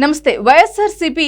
నమస్తే వైఎస్ఆర్సీపీ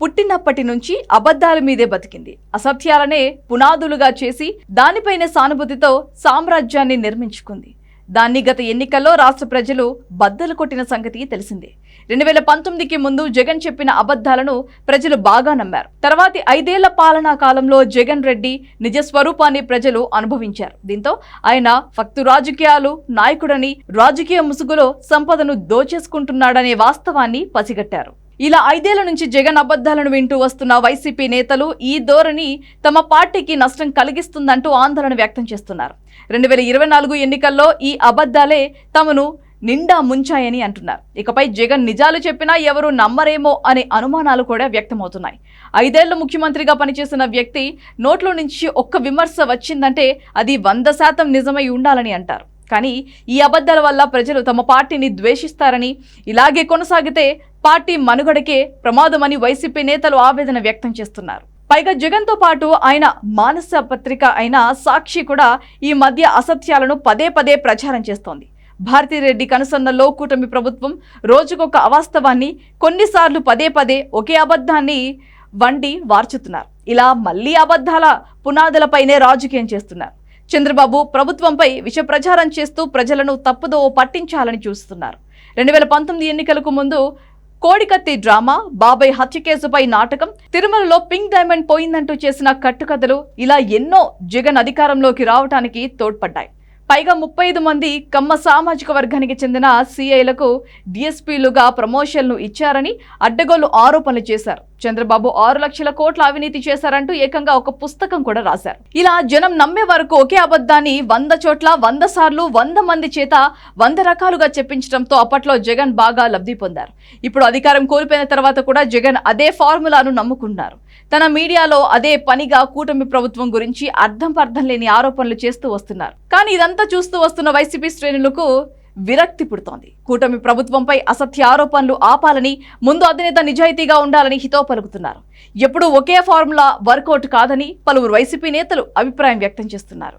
పుట్టినప్పటి నుంచి అబద్ధాల మీదే బతికింది. అసత్యాలనే పునాదులుగా చేసి దానిపైన సానుభూతితో సామ్రాజ్యాన్ని నిర్మించుకుంది. దాన్ని గత ఎన్నికల్లో రాష్ట్ర ప్రజలు బద్దలు కొట్టిన సంగతి తెలిసిందే. రెండు వేల పంతొమ్మిదికి ముందు జగన్ చెప్పిన అబద్ధాలను ప్రజలు బాగా నమ్మారు. తర్వాతి ఐదేళ్ళ పాలనా కాలంలో జగన్ రెడ్డి నిజ స్వరూపాన్ని ప్రజలు అనుభవించారు. దీంతో ఆయన ఫక్తు రాజకీయాలు నాయకుడని రాజకీయ ముసుగులో సంపదను దోచేసుకుంటున్నాడనే వాస్తవాన్ని పసిగట్టారు. ఇలా ఐదేళ్ళ నుంచి జగన్ అబద్ధాలను వింటూ వస్తున్న వైసీపీ నేతలు ఈ ధోరణి తమ పార్టీకి నష్టం కలిగిస్తుందంటూ ఆందోళన వ్యక్తం చేస్తున్నారు. రెండు వేల ఇరవై నాలుగు ఎన్నికల్లో ఈ అబద్ధాలే తమను నిండా ముంచాయని అంటున్నారు. ఇకపై జగన్ నిజాలు చెప్పినా ఎవరు నమ్మరేమో అనే అనుమానాలు కూడా వ్యక్తమవుతున్నాయి. ఐదేళ్ళు ముఖ్యమంత్రిగా పనిచేసిన వ్యక్తి నోట్లో నుంచి ఒక్క విమర్శ వచ్చిందంటే అది వంద శాతం నిజమై ఉండాలని అంటారు. కానీ ఈ అబద్ధాల వల్ల ప్రజలు తమ పార్టీని ద్వేషిస్తారని ఇలాగే కొనసాగితే పార్టీ మనుగడకే ప్రమాదమని వైసీపీ నేతలు ఆవేదన వ్యక్తం చేస్తున్నారు. పైగా జగన్తో పాటు ఆయన మానస పత్రిక అయిన సాక్షి కూడా ఈ మధ్య అసత్యాలను పదే పదే ప్రచారం చేస్తోంది. భారతిరెడ్డి కనుసన్నల్లో కూటమి ప్రభుత్వం రోజుకొక అవాస్తవాన్ని కొన్నిసార్లు పదే పదే ఒకే అబద్ధాన్ని వండి వార్చుతున్నారు. ఇలా మళ్ళీ అబద్ధాల పునాదులపైనే రాజకీయం చేస్తున్నారు. చంద్రబాబు ప్రభుత్వంపై విష ప్రచారం చేస్తూ ప్రజలను తప్పుదో పట్టించాలని చూస్తున్నారు. రెండు వేల పంతొమ్మిది ఎన్నికలకు ముందు కోడికత్తి డ్రామా బాబాయ్ హత్య కేసుపై నాటకం తిరుమలలో పింక్ డైమండ్ పోయిందంటూ చేసిన కట్టుకథలు ఇలా ఎన్నో జగన్ అధికారంలోకి రావడానికి తోడ్పడ్డాయి. పైగా ముప్పై ఐదు మంది కమ్మ సామాజిక వర్గానికి చెందిన సిఐలకు డిఎస్పీలుగా ప్రమోషన్లు ఇచ్చారని అడ్డగోలు ఆరోపణలు చేశారు. చంద్రబాబు ఆరు లక్షల కోట్ల అవినీతి చేశారంటూ ఏకంగా ఒక పుస్తకం కూడా రాశారు. ఇలా జనం నమ్మే వరకు ఒకే అబద్ధాన్ని వంద చోట్ల వంద సార్లు వంద మంది చేత వంద రకాలుగా చెప్పించడంతో అప్పట్లో జగన్ బాగా లబ్ధి పొందారు. ఇప్పుడు అధికారం కోల్పోయిన తర్వాత కూడా జగన్ అదే ఫార్ములాను నమ్ముకున్నారు. తన మీడియాలో అదే పనిగా కూటమి ప్రభుత్వం గురించి అర్థం పర్థం లేని ఆరోపణలు చేస్తూ వస్తున్నారు. కానీ ఇదంతా చూస్తూ వస్తున్న వైసీపీ శ్రేణులకు విరక్తి పుడుతోంది. కూటమి ప్రభుత్వంపై అసత్య ఆరోపణలు ఆపాలని ముందు అధినేత నిజాయితీగా ఉండాలని హితో పలుకుతున్నారు. ఎప్పుడూ ఒకే ఫార్ములా వర్కౌట్ కాదని పలువురు వైసీపీ నేతలు అభిప్రాయం వ్యక్తం చేస్తున్నారు.